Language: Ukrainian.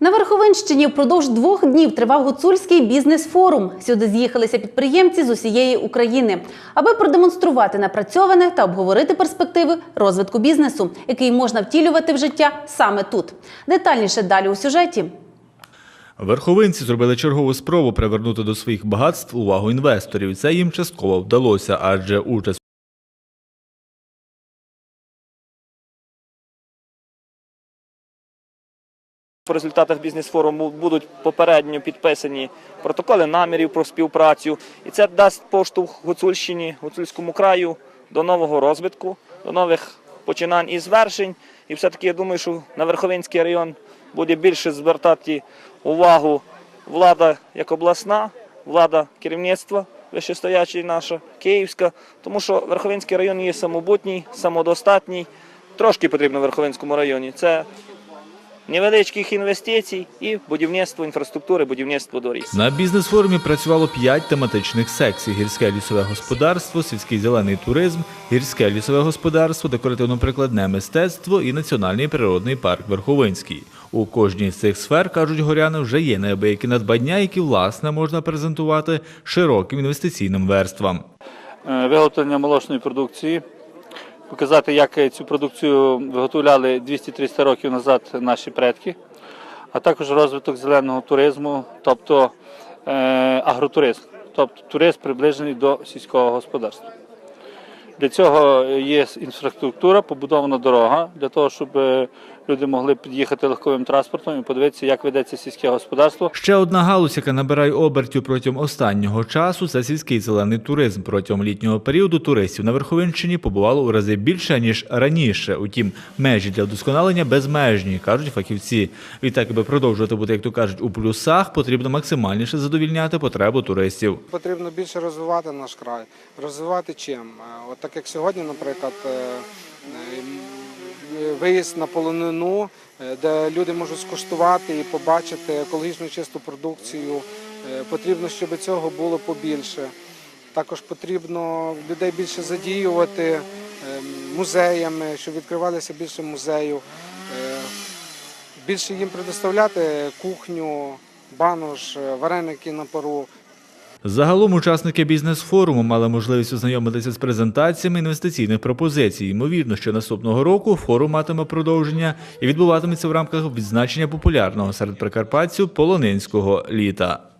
На Верховинщині впродовж двох днів тривав гуцульський бізнес-форум. Сюди з'їхалися підприємці з усієї України, аби продемонструвати напрацьоване та обговорити перспективи розвитку бізнесу, який можна втілювати в життя саме тут. Детальніше далі у сюжеті. Верховинці зробили чергову спробу привернути до своїх багатств увагу інвесторів. Це їм частково вдалося, адже участь По результатах бізнес-форуму будуть попередньо підписані протоколи намірів про співпрацю, і це дасть поштовх Гуцульщині, Гуцульському краю до нового розвитку, до нових починань і звершень. І все-таки я думаю, що на Верховинський район буде більше звертати увагу влада як обласна, влада керівництва вищестоячий наша, київська, тому що Верховинський район є самобутній, самодостатній. Трошки потрібно в Верховинському районі. Це невеличких інвестицій і будівництво інфраструктури, будівництво доріг. на бізнес-форумі працювало п'ять тематичних секцій: гірське лісове господарство, сільський зелений туризм, гірське лісове господарство, декоративно-прикладне мистецтво і національний природний парк Верховинський. У кожній з цих сфер кажуть горяни, вже є неабиякі надбання, які власне можна презентувати широким інвестиційним верствам. Е, виготовлення молочної продукції, показати, як цю продукцію виготовляли 200-300 років назад наші предки, а також розвиток зеленого туризму, тобто е, агротуризм, тобто туризм приближений до сільського господарства. Для цього є інфраструктура, побудована дорога, для того, щоб е, люди могли під'їхати легковим транспортом і подивитися, як ведеться сільське господарство. Ще одна галузь, яка набирає обертів протягом останнього часу, це сільський зелений туризм. Протягом літнього періоду туристів на Верховинщині побувало у рази більше ніж раніше. Утім, межі для вдосконалення безмежні, кажуть фахівці. Відтак, аби продовжувати бути, як то кажуть, у плюсах, потрібно максимальніше задовільняти потребу туристів. Потрібно більше розвивати наш край. Розвивати чим? Е, От так як сьогодні, наприклад, е, е, виїзд на полонину, е, де люди можуть скуштувати і побачити екологічно чисту продукцію. Е, Потрібно, щоб цього було побільше. Також потрібно людей більше задіювати е, музеями, щоб відкривалося більше музеїв. Е, Більше їм предоставляти кухню, банош, вареники на пару. Загалом учасники бізнес-форуму мали можливість ознайомитися з презентаціями інвестиційних пропозицій. Ймовірно, що наступного року форум матиме продовження і відбуватиметься в рамках відзначення популярного серед прикарпатців полонинського літа.